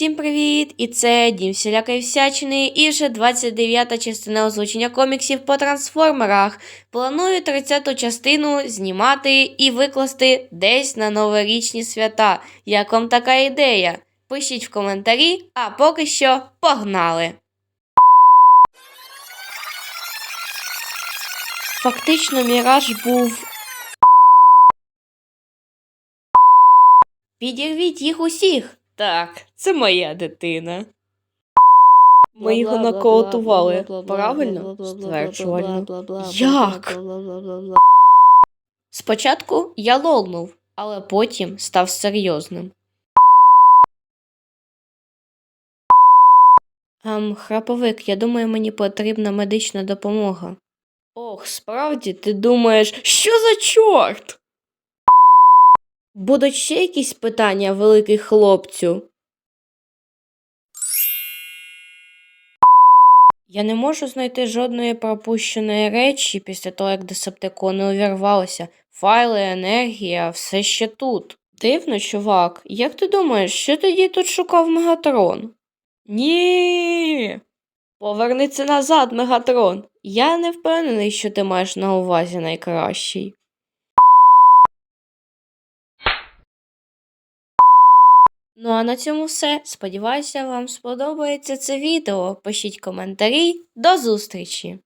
Всім привіт! І це Дім всілякої всячини і вже 29-та частина озвучення коміксів по трансформерах. Планую 30-ту частину знімати і викласти десь на новорічні свята. Як вам така ідея? Пишіть в коментарі, а поки що погнали! Фактично, міраж був. Підірвіть їх усіх. Так, це моя дитина. Ми його нокаутували, правильно? Стверджувально. Як? Спочатку я лолнув, але потім став серйозним. Ем, храповик, я думаю, мені потрібна медична допомога. Ох, справді, ти думаєш, що за чорт? Будуть ще якісь питання, великий хлопцю? Я не можу знайти жодної пропущеної речі після того, як десептикони увірвалися. Файли, енергія, все ще тут. Дивно, чувак. Як ти думаєш, що тоді тут шукав Мегатрон? Ні. Повернися назад, Мегатрон. Я не впевнений, що ти маєш на увазі найкращий. Ну а на цьому все. Сподіваюся, вам сподобається це відео. Пишіть коментарі. До зустрічі!